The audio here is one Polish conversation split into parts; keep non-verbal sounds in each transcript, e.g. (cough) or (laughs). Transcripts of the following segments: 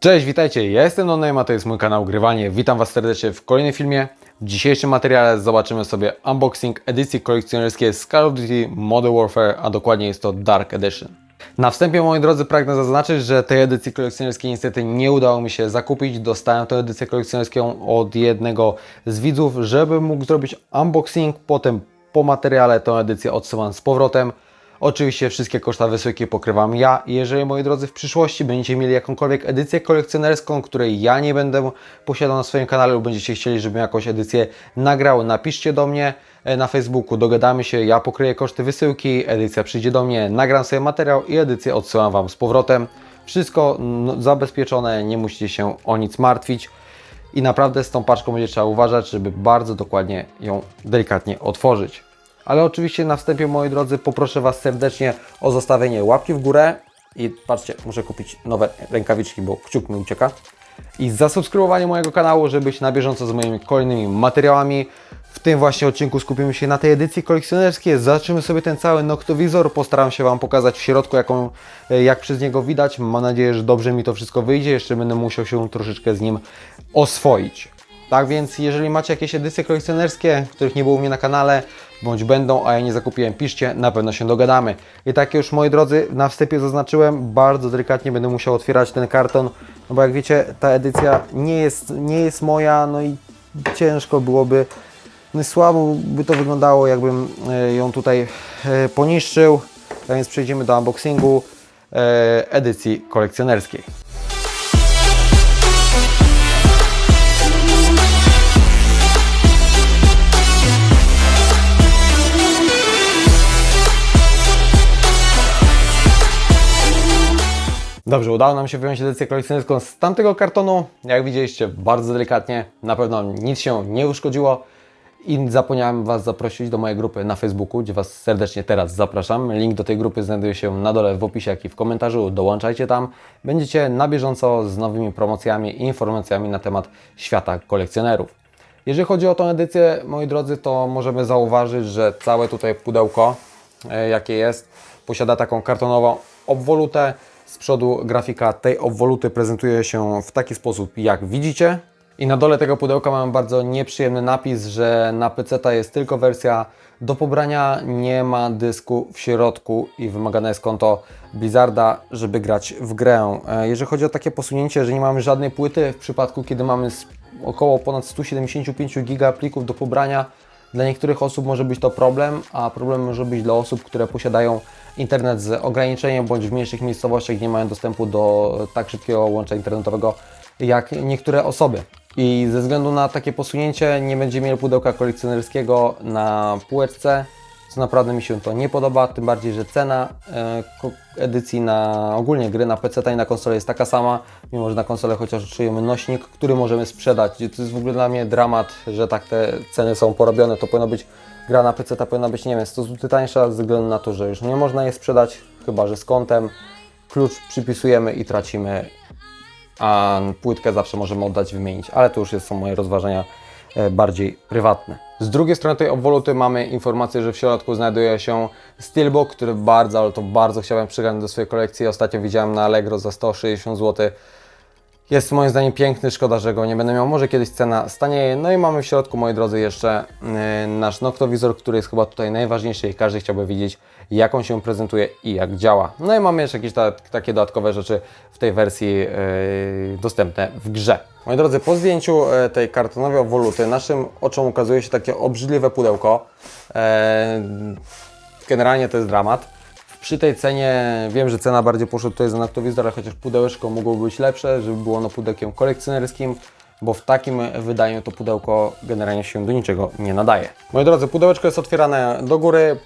Cześć, witajcie, ja jestem Noname, a to jest mój kanał Grywanie. Witam Was serdecznie w kolejnym filmie. W dzisiejszym materiale zobaczymy sobie unboxing edycji kolekcjonerskiej z Call of Duty Modern Warfare, a dokładnie jest to Dark Edition. Na wstępie, moi drodzy, pragnę zaznaczyć, że tej edycji kolekcjonerskiej niestety nie udało mi się zakupić. Dostałem tę edycję kolekcjonerską od jednego z widzów, żeby mógł zrobić unboxing, potem po materiale tę edycję odsyłam z powrotem. Oczywiście wszystkie koszta wysyłki pokrywam ja. Jeżeli moi drodzy w przyszłości będziecie mieli jakąkolwiek edycję kolekcjonerską, której ja nie będę posiadał na swoim kanale lub będziecie chcieli, żebym jakąś edycję nagrał, napiszcie do mnie e, na Facebooku, dogadamy się, ja pokryję koszty wysyłki, edycja przyjdzie do mnie, nagram sobie materiał i edycję odsyłam Wam z powrotem. Wszystko no, zabezpieczone, nie musicie się o nic martwić. I naprawdę z tą paczką będzie trzeba uważać, żeby bardzo dokładnie ją delikatnie otworzyć. Ale oczywiście na wstępie, moi drodzy, poproszę Was serdecznie o zostawienie łapki w górę. I patrzcie, muszę kupić nowe rękawiczki, bo kciuk mi ucieka. I zasubskrybowanie mojego kanału, żeby być na bieżąco z moimi kolejnymi materiałami. W tym właśnie odcinku skupimy się na tej edycji kolekcjonerskiej. Zobaczymy sobie ten cały noktowizor. Postaram się Wam pokazać w środku, jaką, e, jak przez niego widać. Mam nadzieję, że dobrze mi to wszystko wyjdzie. Jeszcze będę musiał się troszeczkę z nim oswoić. Tak więc, jeżeli macie jakieś edycje kolekcjonerskie, których nie było u mnie na kanale, bądź będą, a ja nie zakupiłem, piszcie, na pewno się dogadamy. I tak już, moi drodzy, na wstępie zaznaczyłem, bardzo delikatnie będę musiał otwierać ten karton, no bo jak wiecie, ta edycja nie jest, nie jest moja, no i ciężko byłoby, no słabo by to wyglądało, jakbym e, ją tutaj e, poniszczył. Tak więc przejdziemy do unboxingu e, edycji kolekcjonerskiej. Dobrze, udało nam się wyjąć edycję kolekcjonerską z tamtego kartonu. Jak widzieliście, bardzo delikatnie, na pewno nic się nie uszkodziło. I zapomniałem Was zaprosić do mojej grupy na Facebooku, gdzie Was serdecznie teraz zapraszam. Link do tej grupy znajduje się na dole w opisie, jak i w komentarzu. Dołączajcie tam. Będziecie na bieżąco z nowymi promocjami i informacjami na temat świata kolekcjonerów. Jeżeli chodzi o tę edycję, moi drodzy, to możemy zauważyć, że całe tutaj pudełko, e, jakie jest, posiada taką kartonową obwolutę. Z przodu grafika tej obwoluty prezentuje się w taki sposób, jak widzicie. I na dole tego pudełka mamy bardzo nieprzyjemny napis, że na PC jest tylko wersja do pobrania, nie ma dysku w środku i wymagane jest konto Blizzarda, żeby grać w grę. E, Jeżeli chodzi o takie posunięcie, że nie mamy żadnej płyty, w przypadku kiedy mamy około ponad 175 giga plików do pobrania, dla niektórych osób może być to problem, a problem może być dla osób, które posiadają internet z ograniczeniem bądź w mniejszych miejscowościach nie mają dostępu do tak szybkiego łącza internetowego jak niektóre osoby. I ze względu na takie posunięcie nie będziemy mieli pudełka kolekcjonerskiego na półeczce, co naprawdę mi się to nie podoba, tym bardziej, że cena e, edycji na ogólnie gry na PC i na konsolę jest taka sama, mimo że na konsolę chociaż otrzymujemy nośnik, który możemy sprzedać. To jest w ogóle dla mnie dramat, że tak te ceny są porobione. To powinno być gra na PC powinna być, nie wiem, 100 zł tańsza ze względu na to, że już nie można je sprzedać, chyba że z kontem. Klucz przypisujemy i tracimy, a płytkę zawsze możemy oddać, wymienić, ale to już są moje rozważania e, bardziej prywatne. Z drugiej strony tej obwoluty mamy informację, że w środku znajduje się Steelbook, który bardzo, ale to bardzo chciałem przygarnąć do swojej kolekcji. Ostatnio widziałem na Allegro za 160 zł. Jest moim zdaniem piękny, szkoda, że go nie będę miał. Może kiedyś cena stanieje. No i mamy w środku, moi drodzy, jeszcze yy, nasz noktowizor, który jest chyba tutaj najważniejszy i każdy chciałby wiedzieć, jak on się prezentuje i jak działa. No i mamy jeszcze jakieś ta, takie dodatkowe rzeczy w tej wersji yy, dostępne w grze. Moi drodzy, po zdjęciu e, tej kartonowej obwoluty naszym oczom ukazuje się takie obrzydliwe pudełko. E, Generalnie to jest dramat. Przy tej cenie, wiem, że cena bardziej poszła tutaj za noktowizor, ale chociaż pudełeczko mogłoby być lepsze, żeby było ono pudełkiem kolekcjonerskim, bo w takim wydaniu to pudełko generalnie się do niczego nie nadaje. Moi drodzy, pudełeczko jest otwierane do góry.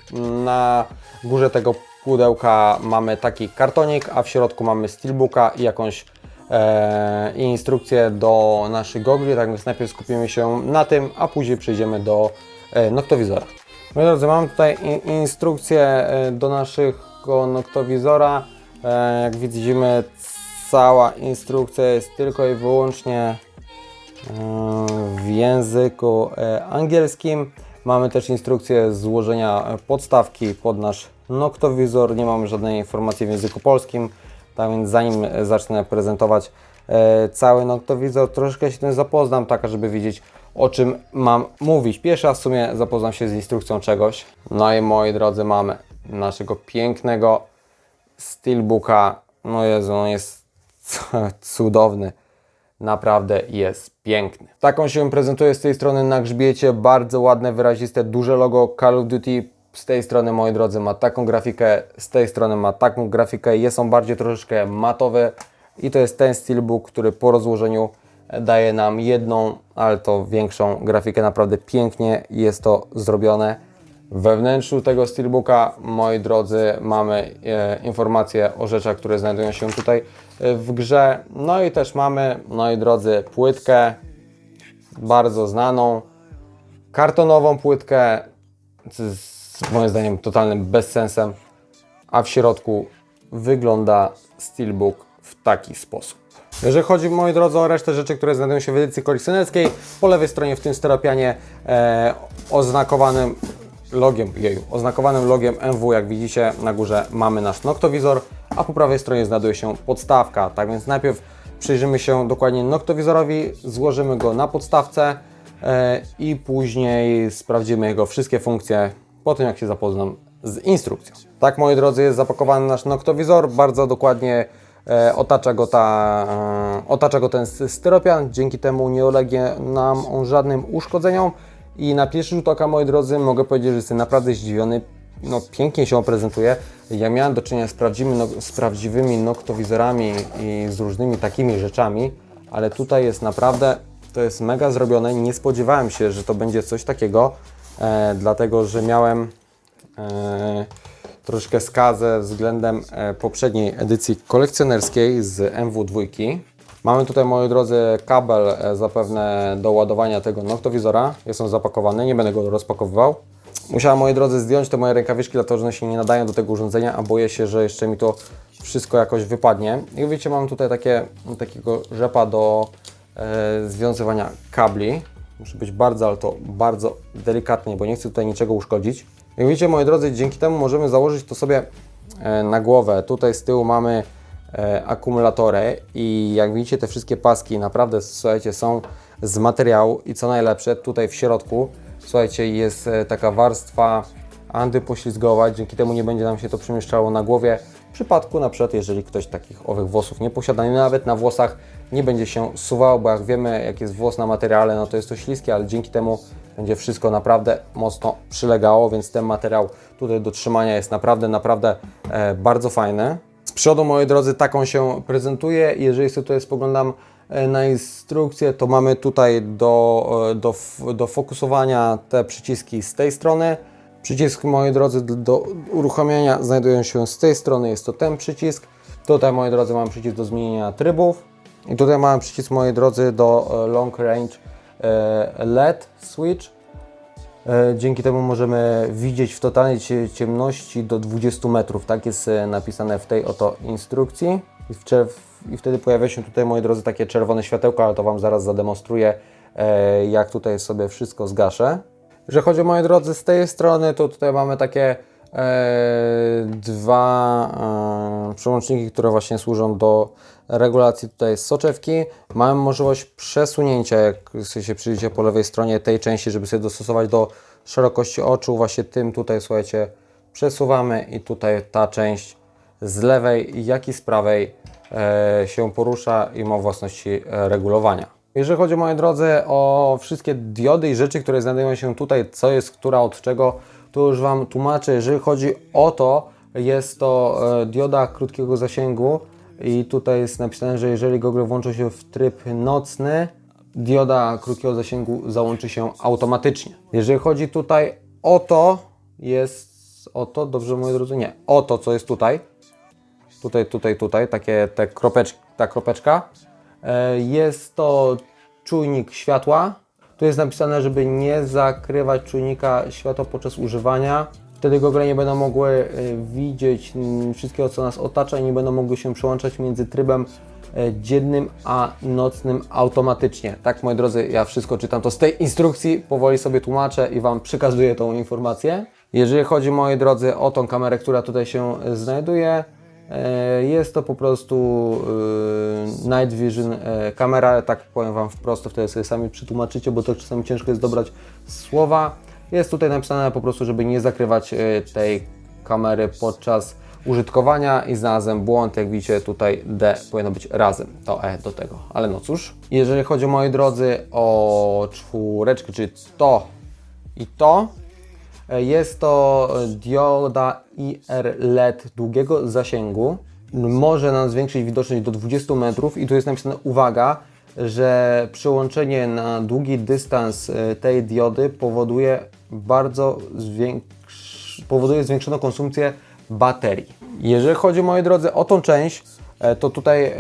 Na górze tego pudełka mamy taki kartonik, a w środku mamy steelbooka i jakąś e, instrukcję do naszych gogli. Tak więc najpierw skupimy się na tym, a później przejdziemy do e, noktowizora. Moi drodzy, mam tutaj in, instrukcję e, do naszego noktowizora. E, Jak widzimy, cała instrukcja jest tylko i wyłącznie e, w języku e, angielskim. Mamy też instrukcję złożenia podstawki pod nasz noktowizor. Nie mamy żadnej informacji w języku polskim. Tak więc zanim zacznę prezentować cały noktowizor, troszeczkę się tym zapoznam, tak żeby wiedzieć o czym mam mówić. Pierwszy raz w sumie zapoznam się z instrukcją czegoś. No i moi drodzy, mamy naszego pięknego Steelbooka. No Jezu, on jest (laughs) cudowny. Naprawdę jest piękny. Taką się prezentuje z tej strony na grzbiecie. Bardzo ładne, wyraziste, duże logo Call of Duty. Z tej strony, moi drodzy, ma taką grafikę, z tej strony ma taką grafikę. Jest on bardziej troszeczkę matowy i to jest ten steelbook, który po rozłożeniu daje nam jedną, ale to większą grafikę. Naprawdę pięknie jest to zrobione. We wnętrzu tego steelbooka, moi drodzy, mamy e, informacje o rzeczach, które znajdują się tutaj e, w grze. No i też mamy, moi drodzy, płytkę bardzo znaną, kartonową płytkę moim zdaniem totalnym bezsensem, a w środku wygląda steelbook w taki sposób. Jeżeli chodzi, moi drodzy, o resztę rzeczy, które znajdują się w edycji kolekcjonerskiej, po lewej stronie w tym steropianie e, oznakowanym logiem, jeju, oznakowanym logiem MW, jak widzicie na górze mamy nasz noktowizor, a po prawej stronie znajduje się podstawka. Tak więc najpierw przyjrzymy się dokładnie noktowizorowi, złożymy go na podstawce e, i później sprawdzimy jego wszystkie funkcje po tym, jak się zapoznam z instrukcją. Tak, moi drodzy, jest zapakowany nasz noktowizor, bardzo dokładnie e, otacza go, ta, e, otacza go ten styropian, dzięki temu nie ulegnie nam on żadnym uszkodzeniom i na pierwszy rzut oka, moi drodzy, mogę powiedzieć, że jestem naprawdę zdziwiony, no pięknie się on prezentuje. Ja miałem do czynienia z prawdziwymi, no, z prawdziwymi noktowizorami i z różnymi takimi rzeczami, ale tutaj jest naprawdę, to jest mega zrobione, nie spodziewałem się, że to będzie coś takiego, e, dlatego, że miałem e, troszkę skazę względem e, poprzedniej edycji kolekcjonerskiej z MW2. Mamy tutaj, moi drodzy, kabel e, zapewne do ładowania tego noktowizora. Jest on zapakowany, nie będę go rozpakowywał. Musiałem, moi drodzy, zdjąć te moje rękawiczki, dlatego że one się nie nadają do tego urządzenia, a boję się, że jeszcze mi to wszystko jakoś wypadnie. I wiecie, mam tutaj takie, takiego rzepa do e, związywania kabli. Muszę być bardzo, ale to bardzo delikatnie, bo nie chcę tutaj niczego uszkodzić. Jak widzicie, moi drodzy, dzięki temu możemy założyć to sobie e, na głowę. Tutaj z tyłu mamy akumulatory i jak widzicie te wszystkie paski naprawdę, słuchajcie, są z materiału i co najlepsze, tutaj w środku, słuchajcie, jest e, taka warstwa antypoślizgowa, dzięki temu nie będzie nam się to przemieszczało na głowie. W przypadku na przykład, jeżeli ktoś takich owych włosów nie posiada, no nawet na włosach nie będzie się suwało, bo jak wiemy, jak jest włos na materiale, no to jest to śliskie, ale dzięki temu będzie wszystko naprawdę mocno przylegało, więc ten materiał tutaj do trzymania jest naprawdę, naprawdę e, bardzo fajny. Z przodu, moi drodzy, taką się prezentuje. Jeżeli sobie tutaj spoglądam e, na instrukcję, to mamy tutaj do, e, do, do fokusowania te przyciski z tej strony. Przycisk, moi drodzy, do uruchamiania znajdują się z tej strony, jest to ten przycisk. Tutaj, moi drodzy, mam przycisk do zmienienia trybów. I tutaj mamy przycisk, moi drodzy, do e, long range LED switch. E, Dzięki temu możemy widzieć w totalnej cie- ciemności do 20 metrów. Tak jest e, napisane w tej oto instrukcji. I, wtedy pojawia się tutaj, moi drodzy, takie czerwone światełko, ale to Wam zaraz zademonstruję, e, jak tutaj sobie wszystko zgaszę. Jeżeli chodzi, moi drodzy, z tej strony, to tutaj mamy takie dwa e, przełączniki, które właśnie służą do regulacji tutaj soczewki. Mamy możliwość przesunięcia, jak się przyjrzycie po lewej stronie tej części, żeby sobie dostosować do szerokości oczu. Właśnie tym tutaj, słuchajcie, przesuwamy i tutaj ta część z lewej, jak i z prawej e, się porusza i ma własności e, regulowania. Jeżeli chodzi, moi drodzy, o wszystkie diody i rzeczy, które znajdują się tutaj, co jest która od czego, to już Wam tłumaczę. Jeżeli chodzi o to, jest to e, dioda krótkiego zasięgu i tutaj jest napisane, że jeżeli Google włączy się w tryb nocny, dioda krótkiego zasięgu załączy się automatycznie. Jeżeli chodzi tutaj o to, jest o to, dobrze moi drodzy, nie, o to, co jest tutaj, tutaj, tutaj, tutaj, takie te kropeczki, ta kropeczka. E, Jest to czujnik światła. Tu jest napisane, żeby nie zakrywać czujnika światła podczas używania. Wtedy gogle nie będą mogły e, widzieć wszystkiego, co nas otacza i nie będą mogły się przełączać między trybem e, dziennym a nocnym automatycznie. Tak, moi drodzy, ja wszystko czytam to z tej instrukcji, powoli sobie tłumaczę i Wam przekazuję tą informację. Jeżeli chodzi, moi drodzy, o tą kamerę, która tutaj się znajduje, Jest to po prostu e, Night Vision e, kamera, tak powiem Wam wprost, wtedy sobie sami przetłumaczycie, bo to czasami ciężko jest dobrać słowa. Jest tutaj napisane po prostu, żeby nie zakrywać e, tej kamery podczas użytkowania i znalazłem błąd, jak widzicie tutaj D powinno być razem, to E do tego, ale no cóż. Jeżeli chodzi moi drodzy o czwóreczkę, czyli to i to, E, jest to dioda IR LED długiego zasięgu. Może nam zwiększyć widoczność do 20 metrów i tu jest napisane uwaga, że przełączenie na długi dystans e, tej diody powoduje bardzo zwiększ... powoduje zwiększoną konsumpcję baterii. Jeżeli chodzi, moi drodzy, o tą część, e, to tutaj e,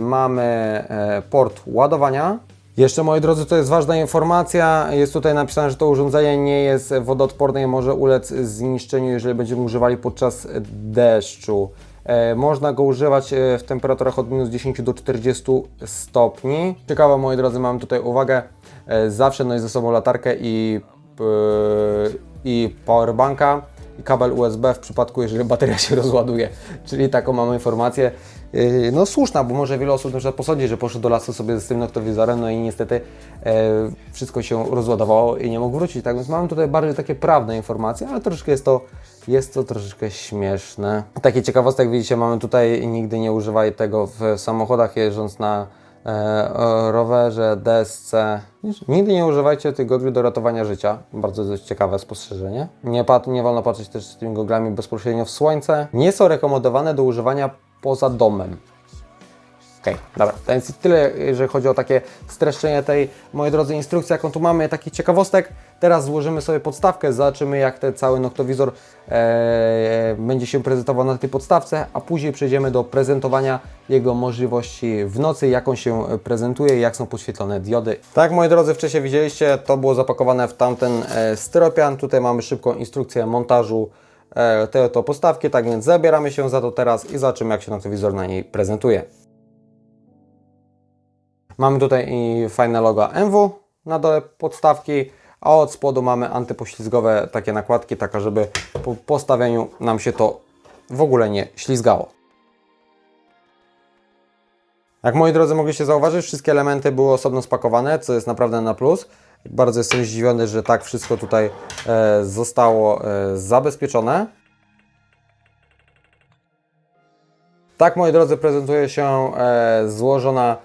mamy e, port ładowania, jeszcze moi drodzy, to jest ważna informacja. Jest tutaj napisane, że to urządzenie nie jest wodoodporne i może ulec zniszczeniu, jeżeli będziemy używali podczas deszczu. E, można go używać e, w temperaturach od minus 10 do 40 stopni. Ciekawe moi drodzy, mam tutaj uwagę. E, zawsze nosi ze sobą latarkę i, i powerbanka i kabel USB w przypadku, jeżeli bateria się (laughs) rozładuje. Czyli taką mamy informację. Yy, No słuszna, bo może wiele osób na przykład posądzi, że poszedł do lasu sobie z tym noktowizorem, no i niestety e, wszystko się rozładowało i nie mógł wrócić. Tak więc mamy tutaj bardziej takie prawne informacje, ale troszeczkę jest to, jest to troszeczkę śmieszne. Takie ciekawostek widzicie, mamy tutaj nigdy nie używaj tego w samochodach jeżdżąc na e, rowerze, desce. Nigdy nie używajcie tych gogli do ratowania życia. Bardzo dość ciekawe spostrzeżenie. Nie, pat, nie wolno patrzeć też z tymi goglami bezpośrednio w słońce. Nie są rekomendowane do używania poza domem. Okej, dobra, to więc tyle, jeżeli chodzi o takie streszczenie tej, moi drodzy, instrukcji, jaką tu mamy, takich ciekawostek. Teraz złożymy sobie podstawkę, zobaczymy jak ten cały noktowizor e, będzie się prezentował na tej podstawce, a później przejdziemy do prezentowania jego możliwości w nocy, jak on się prezentuje, jak są podświetlone diody. Tak, moi drodzy, wcześniej widzieliście, to było zapakowane w tamten e, styropian. Tutaj mamy szybką instrukcję montażu e, tej oto postawki, tak więc zabieramy się za to teraz i zobaczymy, jak się noktowizor na niej prezentuje. Mamy tutaj i fajne logo MW na dole podstawki, a od spodu mamy antypoślizgowe takie nakładki, taka żeby po postawieniu nam się to w ogóle nie ślizgało. Jak moi drodzy mogliście zauważyć, wszystkie elementy były osobno spakowane, co jest naprawdę na plus. Bardzo jestem zdziwiony, że tak wszystko tutaj e, zostało e, zabezpieczone. Tak, moi drodzy, prezentuje się e, złożona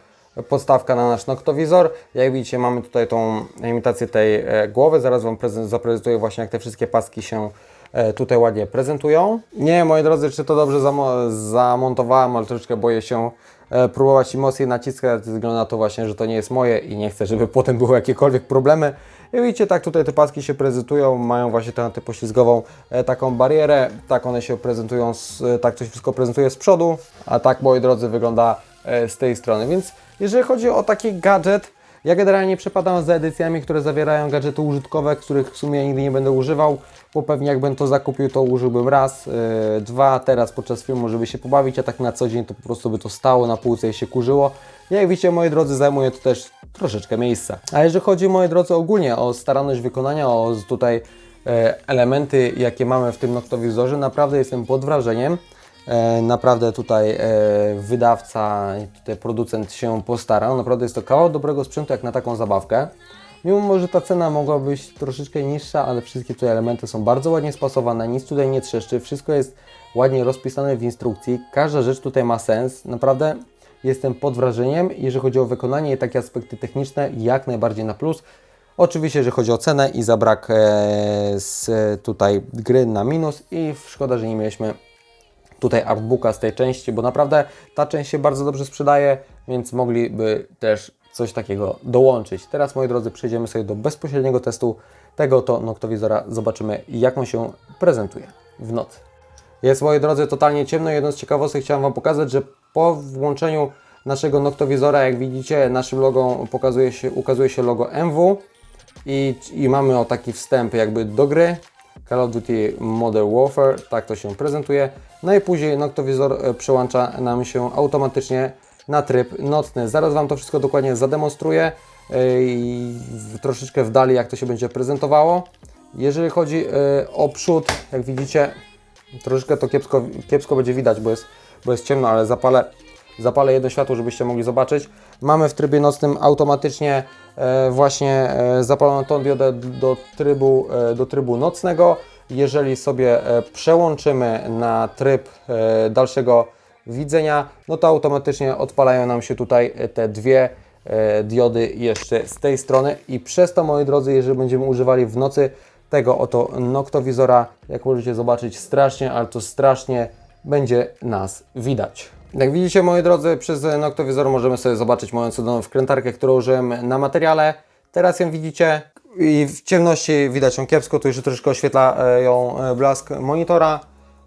podstawka na nasz noktowizor. Jak widzicie, mamy tutaj tą imitację tej e, głowy. Zaraz Wam prezent, zaprezentuję właśnie, jak te wszystkie paski się e, tutaj ładnie prezentują. Nie moi drodzy, czy to dobrze zamo- zamontowałem, ale troszeczkę boję się próbować i mocniej naciskać, ze względu na to właśnie, że to nie jest moje i nie chcę, żeby potem były jakiekolwiek problemy. I widzicie, tak tutaj te paski się prezentują, mają właśnie tę antypoślizgową e, taką barierę, tak one się prezentują, e, tak to się wszystko prezentuje z przodu, a tak, moi drodzy, wygląda e, z tej strony. Więc jeżeli chodzi o taki gadżet, ja generalnie przepadam za edycjami, które zawierają gadżety użytkowe, których w sumie nigdy nie będę używał, bo pewnie jakbym to zakupił, to użyłbym raz, yy, dwa, teraz podczas filmu, żeby się pobawić, a tak na co dzień to po prostu by to stało na półce i się kurzyło. Jak widzicie, moi drodzy, zajmuje to też troszeczkę miejsca. A jeżeli chodzi, moi drodzy, ogólnie o staranność wykonania, o tutaj e, elementy, jakie mamy w tym noktowizorze, naprawdę jestem pod wrażeniem. E, Naprawdę tutaj e, wydawca, tutaj producent się postarał. Naprawdę jest to kawał dobrego sprzętu jak na taką zabawkę. Mimo, że ta cena mogła być troszeczkę niższa, ale wszystkie tutaj elementy są bardzo ładnie spasowane, nic tutaj nie trzeszczy, wszystko jest ładnie rozpisane w instrukcji, każda rzecz tutaj ma sens. Naprawdę jestem pod wrażeniem, jeżeli chodzi o wykonanie i takie aspekty techniczne, jak najbardziej na plus. Oczywiście, jeżeli chodzi o cenę i za brak e, z tutaj gry na minus i szkoda, że nie mieliśmy tutaj artbooka z tej części, bo naprawdę ta część się bardzo dobrze sprzedaje, więc mogliby też coś takiego dołączyć. Teraz, moi drodzy, przejdziemy sobie do bezpośredniego testu tego to noktowizora. Zobaczymy, jak on się prezentuje w nocy. Jest, moi drodzy, totalnie ciemno. Jedną z ciekawostek chciałem Wam pokazać, że po włączeniu naszego noktowizora, jak widzicie, naszym logo pokazuje się, ukazuje się logo MW i, i mamy o taki wstęp jakby do gry. Call of Duty Modern Warfare, tak to się prezentuje. No i później noktowizor e, przełącza nam się automatycznie na tryb nocny. Zaraz Wam to wszystko dokładnie zademonstruję e, i troszeczkę w dali jak to się będzie prezentowało. Jeżeli chodzi e, o przód, jak widzicie, troszeczkę to kiepsko, kiepsko będzie widać, bo jest bo jest ciemno, ale zapalę, zapalę jedno światło, żebyście mogli zobaczyć. Mamy w trybie nocnym automatycznie właśnie e, zapaloną tą diodę do trybu, e, do trybu nocnego. Jeżeli sobie e, przełączymy na tryb e, dalszego widzenia, no to automatycznie odpalają nam się tutaj e, te dwie e, diody jeszcze z tej strony i przez to moi drodzy, jeżeli będziemy używali w nocy tego oto noktowizora, jak możecie zobaczyć strasznie, ale to strasznie będzie nas widać. Jak widzicie moi drodzy, przez noktowizor możemy sobie zobaczyć moją cudowną wkrętarkę, którą użyłem na materiale. Teraz ją widzicie i w ciemności widać ją kiepsko, tu jeszcze troszeczkę oświetla e, ją e, blask monitora,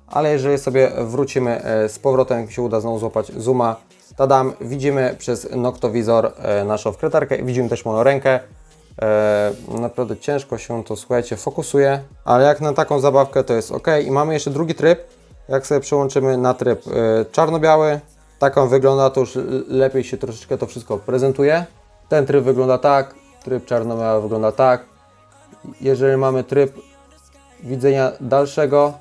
ale jeżeli sobie wrócimy e, z powrotem, jak mi się uda znowu złapać zooma, tadam, widzimy przez noktowizor e, naszą wkrętarkę, widzimy też moją rękę. E, naprawdę ciężko się to, słuchajcie, fokusuje, ale jak na taką zabawkę to jest ok. I mamy jeszcze drugi tryb, jak sobie przełączymy na tryb e, czarno-biały, tak on wygląda, to już lepiej się troszeczkę to wszystko prezentuje. Ten tryb wygląda tak, tryb czarno-biały wygląda tak. Jeżeli mamy tryb widzenia dalszego,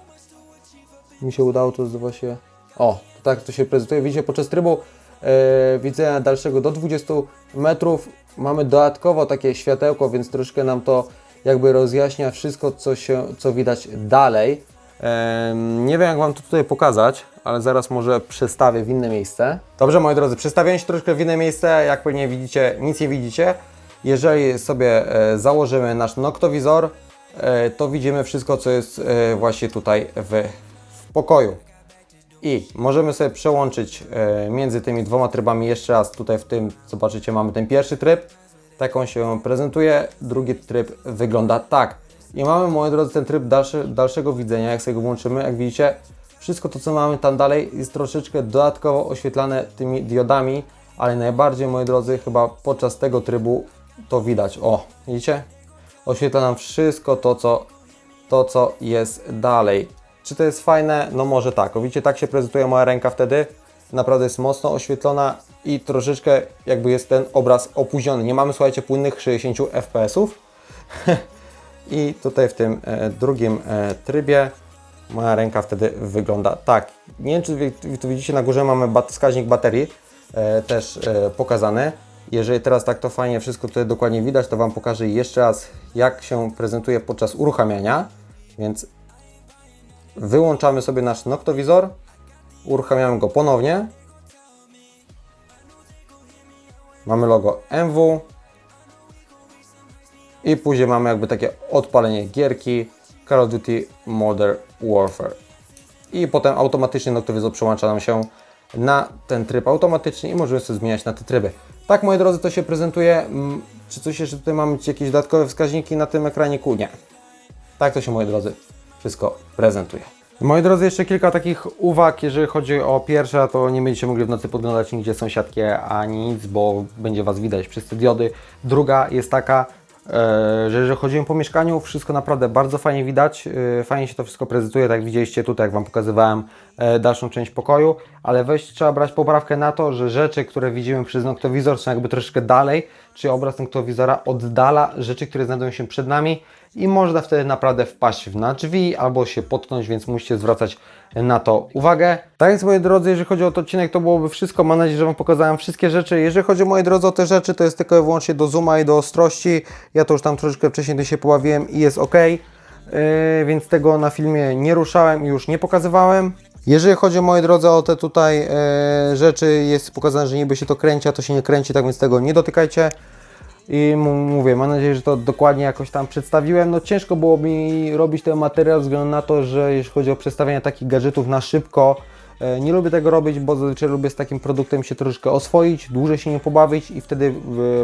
mi się udało to właśnie. O, tak to się prezentuje. Widzicie, podczas trybu e, widzenia dalszego do 20 metrów mamy dodatkowo takie światełko, więc troszkę nam to jakby rozjaśnia wszystko, co, się, co widać dalej. Nie wiem, jak Wam to tutaj pokazać, ale zaraz może przestawię w inne miejsce. Dobrze, moi drodzy, przestawiłem się troszkę w inne miejsce. Jak pewnie widzicie, nic nie widzicie. Jeżeli sobie e, założymy nasz noktowizor, e, to widzimy wszystko, co jest e, właśnie tutaj w, w pokoju. I możemy sobie przełączyć między tymi dwoma trybami jeszcze raz. Tutaj w tym, zobaczycie, mamy ten pierwszy tryb. Tak on się prezentuje. Drugi tryb wygląda tak. I mamy, moi drodzy, ten tryb dalszy, dalszego widzenia. Jak sobie go włączymy, jak widzicie, wszystko to, co mamy tam dalej, jest troszeczkę dodatkowo oświetlane tymi diodami, ale najbardziej, moi drodzy, chyba podczas tego trybu to widać. O, widzicie? Oświetla nam wszystko to, co to, co jest dalej. Czy to jest fajne? No może tak. O, widzicie, tak się prezentuje moja ręka wtedy. Naprawdę jest mocno oświetlona i troszeczkę jakby jest ten obraz opóźniony. Nie mamy, słuchajcie, płynnych 60 fps-ów. (laughs) I tutaj w tym e, drugim e, trybie moja ręka wtedy wygląda tak. Nie wiem, czy tu widzicie, na górze mamy wskaźnik baterii e, też pokazany. Jeżeli teraz tak to fajnie wszystko tutaj dokładnie widać, to Wam pokażę jeszcze raz, jak się prezentuje podczas uruchamiania. Więc wyłączamy sobie nasz noktowizor, uruchamiamy go ponownie. Mamy logo MW, i później mamy jakby takie odpalenie gierki Call of Duty Modern Warfare. I potem automatycznie noktowizor przełącza nam się na ten tryb automatycznie i możemy sobie zmieniać na te tryby. Tak moi drodzy to się prezentuje. Mm, Czy coś jeszcze tutaj mamy jakieś dodatkowe wskaźniki na tym ekraniku? Nie. Tak to się moi drodzy wszystko prezentuje. Moi drodzy, jeszcze kilka takich uwag, jeżeli chodzi o pierwsze, to nie będziecie mogli w nocy podglądać nigdzie sąsiadki ani nic, bo będzie Was widać przez te diody. Druga jest taka, e, że jeżeli chodzimy po mieszkaniu, wszystko naprawdę bardzo fajnie widać, e, fajnie się to wszystko prezentuje, tak widzieliście tutaj, jak Wam pokazywałem e, dalszą część pokoju, ale weź trzeba brać poprawkę na to, że rzeczy, które widzimy przez noktowizor są jakby troszeczkę dalej, czyli obraz noktowizora oddala rzeczy, które znajdują się przed nami i można wtedy naprawdę wpaść na drzwi albo się potknąć, więc musicie zwracać na to uwagę. Tak więc moi drodzy, jeżeli chodzi o ten odcinek, to byłoby wszystko. Mam nadzieję, że Wam pokazałem wszystkie rzeczy. Jeżeli chodzi moi drodzy o te rzeczy, to jest tylko i wyłącznie do zooma i do ostrości. Ja to już tam troszeczkę wcześniej się poławiłem i jest ok. Yy, więc tego na filmie nie ruszałem i już nie pokazywałem. Jeżeli chodzi, moi drodzy, o te tutaj e, rzeczy, jest pokazane, że niby się to kręci, a to się nie kręci, tak więc tego nie dotykajcie. I mówię, mam nadzieję, że to dokładnie jakoś tam przedstawiłem. No ciężko było mi robić ten materiał ze względu na to, że jeśli chodzi o przedstawianie takich gadżetów na szybko, e, nie lubię tego robić, bo zazwyczaj lubię z takim produktem się troszeczkę oswoić, dłużej się nie pobawić i wtedy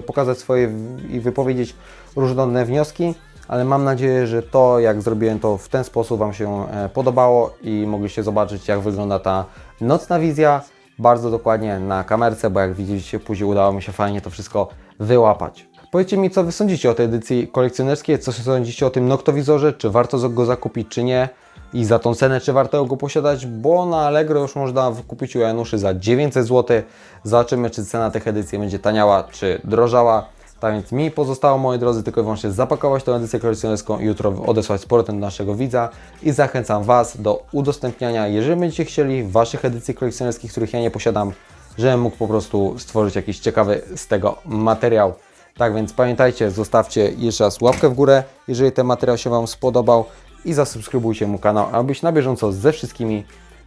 pokazać swoje i wypowiedzieć różne wnioski. Ale mam nadzieję, że to jak zrobiłem to w ten sposób Wam się e, podobało i mogliście zobaczyć jak wygląda ta nocna wizja bardzo dokładnie na kamerce, bo jak widzicie później udało mi się fajnie to wszystko wyłapać. Powiedzcie mi, co Wy sądzicie o tej edycji kolekcjonerskiej, co sądzicie o tym noktowizorze, czy warto go zakupić, czy nie i za tą cenę, czy warto go posiadać, bo na Allegro już można kupić u Januszy za 900 zł. Zobaczymy, czy cena tych edycji będzie taniała, czy drożała. Tak więc mi pozostało, moi drodzy, tylko i wyłącznie zapakować tę edycję kolekcjonerską i jutro odesłać z powrotem do naszego widza i zachęcam Was do udostępniania, jeżeli będziecie chcieli, Waszych edycji kolekcjonerskich, których ja nie posiadam, żebym mógł po prostu stworzyć jakiś ciekawy z tego materiał. Tak więc pamiętajcie, zostawcie jeszcze raz łapkę w górę, jeżeli ten materiał się Wam spodobał i zasubskrybujcie mój kanał, aby być na bieżąco ze wszystkimi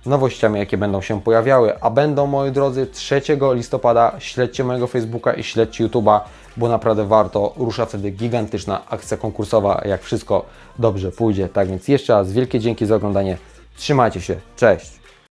nowościami, jakie będą się pojawiały, a będą, moi drodzy, 3 listopada. Śledźcie mojego Facebooka i śledźcie YouTube'a, bo naprawdę warto. Rusza wtedy gigantyczna akcja konkursowa, jak wszystko dobrze pójdzie. Tak więc jeszcze raz wielkie dzięki za oglądanie. Trzymajcie się, cześć!